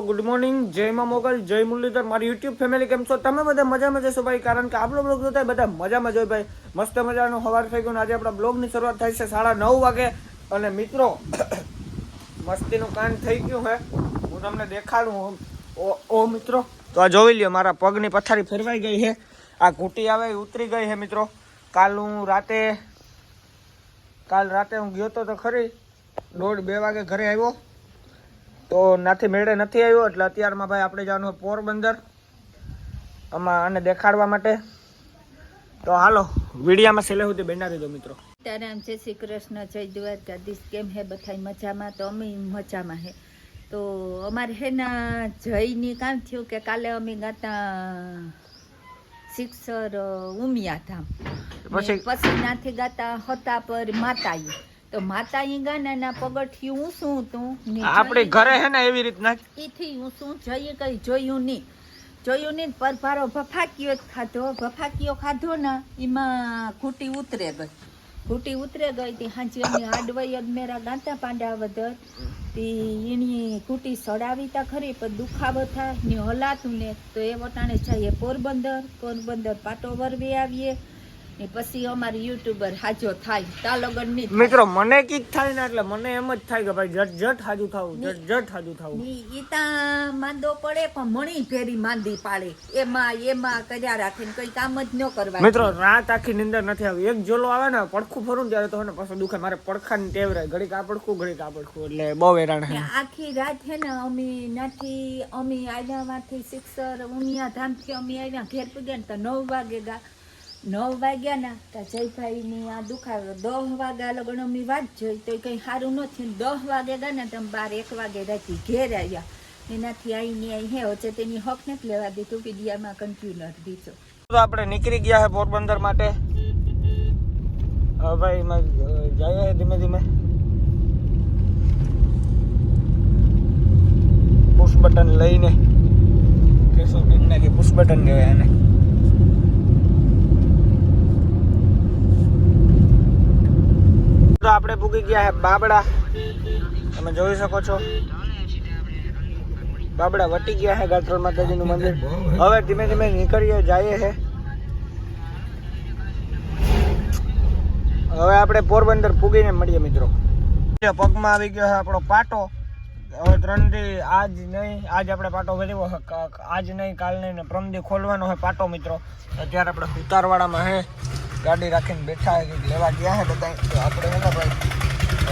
Good morning જય માં મોગલ, જય મુરલીધર, મારી યુટ્યુબ ફેમિલી કેમ છો? તમે બધા મજામાં જશો ભાઈ, કારણ કે આપણો બ્લોગ જોતા બધા મજામાં જ હોય ભાઈ. મસ્ત મજાનો હવાર થઈ ગયો આજે આપણા બ્લોગની શરૂઆત થાય છે સાડા નવ વાગે. અને મિત્રો, મસ્તીનું કાન થઈ ગયું હે. હું તમને દેખાડું ઓ મિત્રો. તો આ જોઈ લ્યો, મારા પગની પથારી ફેરવાઈ ગઈ છે આ ઘૂંટી આવે ઉતરી ગઈ છે મિત્રો. કાલ હું રાતે, કાલ રાતે હું ગયો તો ખરી. દોઢ બે વાગે ઘરે આવ્યો. તો નાથી મેળે નથી આવ્યો એટલે અત્યારમાં ભાઈ આપણે જવાનું પોરબંદર આમાં આને દેખાડવા માટે. તો હાલો વિડીયામાં છેલ્લે સુધી બેના દીધો મિત્રો. સીતારામ છે શ્રી કૃષ્ણ જય દ્વારકાધીશ. કેમ હે બધા મજામાં? તો અમે મજામાં હે. તો અમારે હે ના જયની કામ થયું કે કાલે અમે ગાતા શિક્ષર ઉમિયા ધામ પછી પછી નાથી ગાતા હતા પર માતાઈ તો માતાઈ ગાનાના પગથિયું ઊંચું હતું ને આપણે ઘરે હે ને એવી રીતના? ઈથી હું શું જઈએ કઈ જોયું નહીં. જોયું નહીં પરભારો ભફાકીઓ ખાધો. ભફાકીઓ ખાધો ને એમાં ઘૂંટી ઉતરે ગઈ. ઘૂંટી ઉતરે ગઈ તે હાજી અમે આડવાઈ અદમેરા ગાંતા પાંડા વધર તે એની ઘૂંટી સડાવી તા ખરી પણ દુખાવો થાય ને હલાતું ને તો એ વટાણે જઈએ પોરબંદર. પોરબંદર પાટો વરવી આવીએ. ને પછી અમારે યુટ્યુબર હાજો થાય તાલોગનની થાય. મિત્રો મને કીક થાય ને એટલે મને એમ જ થાય કે ભાઈ જટ જટ હાજુ થવું જટ જટ હાજુ થવું. ની માંદો પડે પણ મણી ફેરી માંદી પાડે. એમાં એમાં કર્યા રાખે ને કઈ કામ જ ન કરવા મિત્રો રાત આખી નિંદર નથી આવી. એક જોલો આવે ને પડખું ફરું ને ત્યારે તો ને પાછું દુખે. મારે પડખાની ટેવ રહે ઘડીક આ પડખું ઘડીક આ પડખું એટલે બહુ હેરાન આખી રાત હે ને અમે નથી અમે આવ્યામાંથી સિક્સર ઉમિયા ધામથી અમે આવ્યા ઘેર પૂગ્યા ને તો નવ વાગે ગા નવ વાગ્યા ના તો જયભાઈની આ દુખાવો. દસ વાગ્યા લગ્નની વાત જોઈ તો કંઈ સારું નથી દસ વાગે ગયા ને તમે બાર એક વાગે રાતી ઘેર આવ્યા એનાથી આવીને અહીં હે વચ્ચે તેની હક નથી લેવા દીધું પીડિયામાં કન્ટિન્યુઅર દીધો. તો આપણે નીકળી ગયા છે પોરબંદર માટે. હવે એમાં જઈએ ધીમે ધીમે. પુશ બટન લઈને. કેશો કે પુશ બટન કહેવાય એને તો આપણે પૂગી ગયા છે બાબડા. તમે જોઈ શકો છો. બાબડા વટી ગયા છે ગાત્રોલ માતાજીનું મંદિર. હવે ધીમે ધીમે નીકળીએ, જઈએ છે હવે આપણે પોરબંદર પૂગીને મળીએ મિત્રો. પગમાં આવી ગયો છે આપણો પાટો. હવે ત્રણ દી આજ નહીં, આજ આપણે પાટો ક- આજ નહીં, કાલ નહીં પ્રમદી ખોલવાનો છે પાટો મિત્રો. અત્યારે આપણે ઉતારવાળામાં હે. ગાડી રાખીને બેઠા લેવા ગયા છે બધા તો આપણે હે ને ભાઈ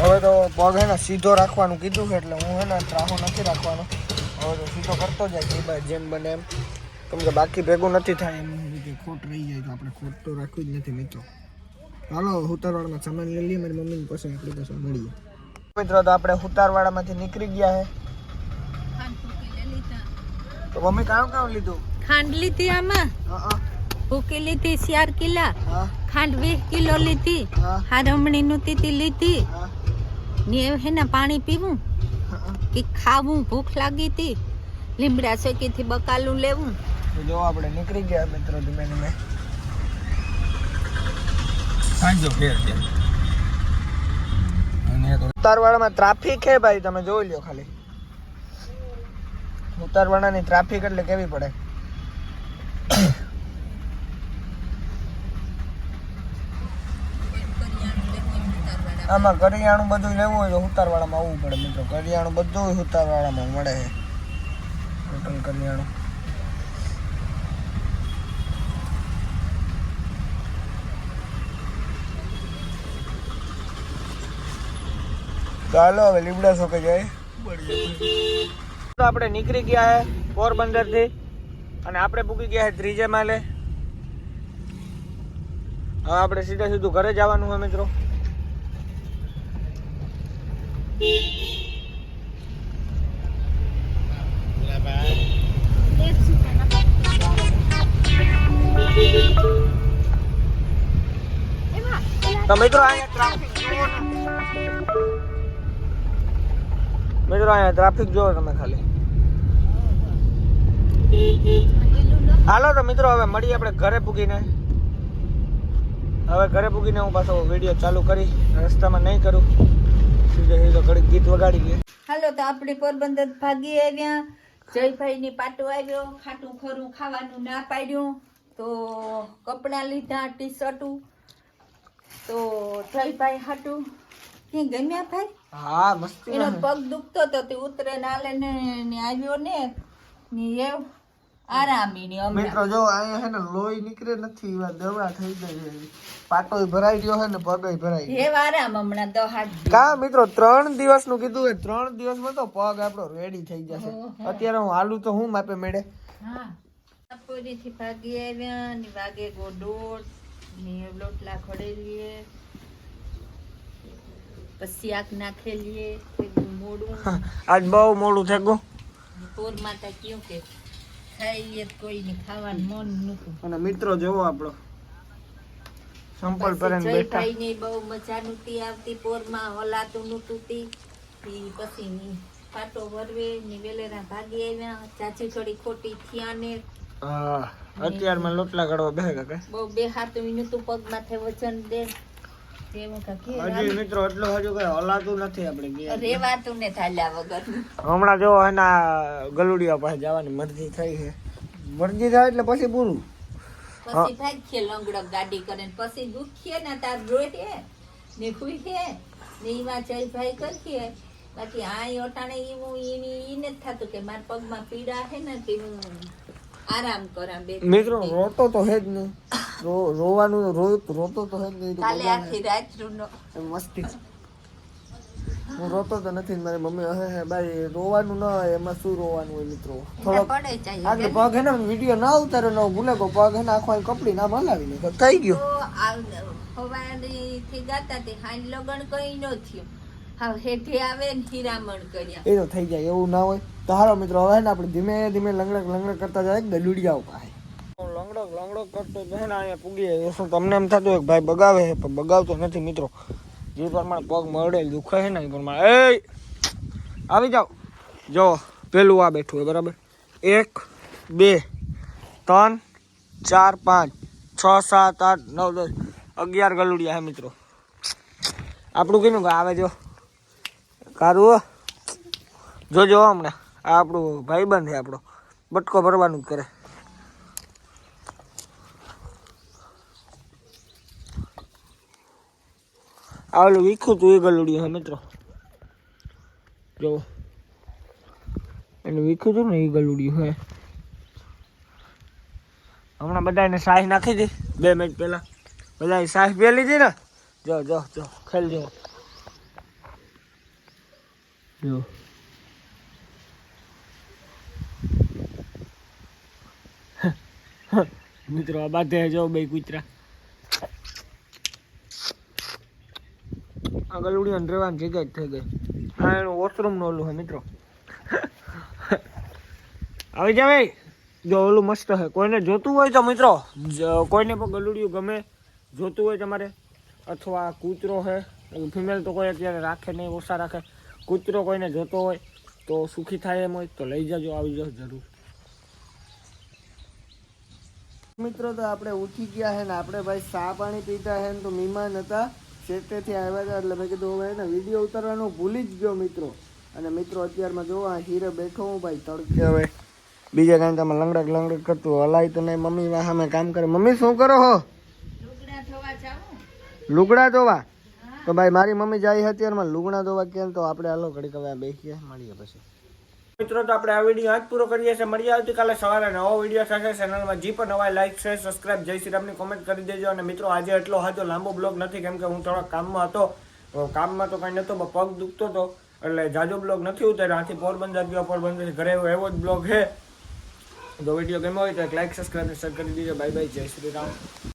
હવે તો પગ હે ને સીધો રાખવાનું કીધું છે એટલે હું હે ને ત્રાહો નથી રાખવાનો. હવે તો સીધો કરતો જાય જે ભાઈ જેમ બને એમ. કેમ કે બાકી ભેગું નથી થાય એમ. રીતે ખોટ રહી જાય તો આપણે ખોટ તો રાખવી જ નથી મિત્રો. હાલો ઉતારવાડામાં સામાન લઈ લઈએ મારી મમ્મીની પાસે આપણી પાસે મળીએ. મિત્રો તો આપણે ઉતારવાડામાંથી નીકળી ગયા છે તો મમ્મી કામ કામ લીધું? ખાંડ લીધી આમાં? હા હા. ભૂકી લીધી ચાર કિલા ખાંડ વીસ કિલો લીધી. હા. હારમણી નું તીતી લીધી. ને હે ને પાણી પીવું કે ખાવું ભૂખ લાગી હતી. લીમડા શેકીથી બકાલું લેવું. જો આપણે નીકળી ગયા મિત્રો ધીમે ધીમે. સાંજો ફેર છે. ઉતારવાળામાં ટ્રાફિક હે ભાઈ તમે જોઈ લ્યો ખાલી. ઉતારવાળાની ટ્રાફિક એટલે કેવી પડે? આમાં કરિયાણું બધું લેવું હોય તો ઉતારવાળામાં આવવું પડે મિત્રો. કરિયાણું બધું ઉતારવાળામાં મળે. છે ટોટલ કરિયાણું ચાલો હવે લીમડા શોકે જાય. તો આપણે નીકળી ગયા હે પોરબંદરથી અને આપણે પૂકી ગયા હે ત્રીજે માલે. હવે આપણે સીધા સીધું ઘરે જવાનું હોય મિત્રો. મિત્રો અહીંયા ટ્રાફિક જુઓ તમે ખાલી. હાલો તો મિત્રો હવે મળીએ આપણે ઘરે પૂગીને. હવે ઘરે પૂગીને હું પાછો વીડિયો ચાલુ કરી, રસ્તામાં નહીં કરું. ગીત વગાડી હાલો તો આપણે પોરબંદર ભાગી આવ્યા. જયભાઈ ની પાટો આવ્યો ખાટું ખરું ખાવાનું ના પાડ્યું. તો કપડાં લીધા ટી શર્ટું તો જયભાઈ હાટું. કે ગમ્યા ભાઈ? હા મસ્ત એનો પગ દુખતો તો તે ઉતરે નાલે ને આવ્યો ને. ને એવ આરામી મિત્રો જો અહીંયા હે ને લોહી નીકળે નથી એવા દવડા થઈ જાય છે. પાટોય ભરાઈ ગયો છે ને પગય ભરાઈ હે આરામ હમણાં તો હાથ કા મિત્રો ત્રણ દિવસનું કીધું એ ત્રણ દિવસમાં તો પગ આપણો રેડી થઈ જશે. અત્યારે હું હાલું તો હું માપે મેળે? હા. બપોરેથી ભાગી આવ્યા ને વાગે ગોડોટ ને લોટલા ખડેલીએ. પછી આગ નાખેલીએ મોડું. આજ બહુ મોડું થઈ ગયું. તોર માતા કયું કે કોઈને ખાવાનું મન નતું અને મિત્રો જોવો આપણો. સંપલ પહેરીને બેઠા. જયભાઈ બહુ મજા નતી આવતી પોરમાં હલાતું નતું તી પછી પાટો વરવે ની વેલેરા ભાગી આવ્યા. ચાચી થોડી ખોટી થયા ને. હા અત્યારમાં લોટલા કાઢવા બેહે કે બહુ બે હાથ નહોતું પગ માથે વજન દે. હજી મિત્રો એટલું હજુ કઈ હલાતું નથી આપણે રેવાતું ને થાલ્યા વગર. હમણાં જો એના ગલુડિયા પાસે જવાની મરજી થઈ છે. મરજી થાય એટલે પછી પૂરું. પછી ભાગીએ લંગડો ગાડી કરે ને પછી દુખીએ ને તાર રોટે ને ખુઈએ ને એમાં જઈ ભાઈ કરીએ. બાકી આ ઓટાણે એવું એની ઈને જ થતું કે મારા પગમાં પીડા છે ને કે હું આરામ કરા બે મિત્રો રોતો તો હે જ નહીં. રોવાનું રોતો તો કાલે આખી રાત રૂનો. મસ્તી હું રોતો તો નથી મારી મમ્મી હે હે બાઈ રોવાનું ન હોય એમાં શું રોવાનું હોય મિત્રો? જાય આગળ પગ હે ને વીડિયો ના ઉતારો ન ભૂલે કો પગ હે ને આખો કપડી ના ભલાવી ને થઈ ગયો. હવાની થી ગાતા તે હાલ લગન કઈ ન થયું. હા હેઠે આવે ને હીરામણ કર્યા. એ તો થઈ જાય એવું ના હોય. તો હારો મિત્રો હવે ને આપણે ધીમે ધીમે લંગડક લંગડક કરતા જાય ગલુડિયા પાસે. લંગડક લંગડક કરતો બેન અહીંયા પૂગી જાય શું તમને એમ થતું હોય ભાઈ બગાવે છે, પણ બગાવતો નથી મિત્રો. જે પ્રમાણે પગ મળે દુખે છે ને એ પ્રમાણે. એ આવી જાઓ. જો, પેલું આ બેઠું હોય, બરાબર? એક, બે, ત્રણ, ચાર, પાંચ, છ, સાત, આઠ, નવ, દસ, અગિયાર ગલુડિયા હે મિત્રો. આપણું કીધું કે આવે જો. કારું જોજો હમણાં. આ આપણું ભાઈબંધ છે આપણો. બટકો ભરવાનું કરે. આ ઓલું વીખું તું એ ગલુડિયું હે મિત્રો. જો. એટલે વીખું તું ને એ ગલુડિયું હે. હમણાં બધાને સાહી નાખી દી. બે મિનિટ પહેલા. બધા સાહી પી લીધી ને. જો જો જો. ખેલ જો. મિત્રો આ બાધે જો બે કૂતરા. આ ગલુડી રહેવાની જગ્યા જ થઈ ગઈ. હા એનું વોશરૂમનું ઓલું હે મિત્રો. આવી જાય જો ઓલું મસ્ત હે કોઈને જોતું હોય તો, મિત્રો કોઈને પણ ગલુડિયું ગમે, જોતું હોય તમારે. અથવા કૂતરો છે ફિમેલ તો કોઈ અત્યારે રાખે નહીં, ઓછા રાખે. કૂતરો કોઈને જોતો હોય તો સુખી થાય એમ હોય, તો લઈ જજો, આવી જાઓ જરૂર. મિત્રો, તો આપણે ઉઠી ગયા છે ને, આપણે ભાઈ ચા પાણી પીતા હે ને, તો મહેમાન હતા. શેતેથી આવ્યા હતા એટલે મેં કીધું હવે એને વીડિયો ઉતારવાનું ભૂલી જ ગયો મિત્રો. અને મિત્રો અત્યારમાં જો આ હીરે બેઠો હું ભાઈ તડકે. હવે બીજા કાંઈ તમે લંગડક લંગડક કરતું હલાય તો નહીં મમ્મી વાહ સામે કામ કરે. મમ્મી શું કરો હો? લુગડા ધોવા તો ભાઈ મારી મમ્મી જાય છે અત્યારમાં. લુગડા ધોવા કેમ તો આપણે હાલો ઘડીક હવે બેસીએ મળીએ પછી. મિત્રો, તો આપણે આ વીડિયો આજ પૂરો કરીએ છીએ. મળીએ આવતીકાલે સવારે નવો વીડિયો થશે ચેનલમાં જે પણ નવા લાઈક છે સબસ્ક્રાઇબ જય શ્રી રામની કોમેન્ટ કરી દેજો. અને મિત્રો, આજે એટલો હાજો લાંબો બ્લોગ નથી, કેમ કે હું થોડા કામમાં હતો. કામમાં તો કાંઈ નહોતો પગ દુખતો હતો. એટલે જાજો બ્લોગ નથી ઉતાર્યો. આથી પોરબંદર ગયો, પોરબંદર ઘરે એવો જ બ્લોગ છે. જો વીડિયો ગમ્યો હોય તો એક લાઈક શેર કરી દેજો. બાય બાય જય શ્રી રામ.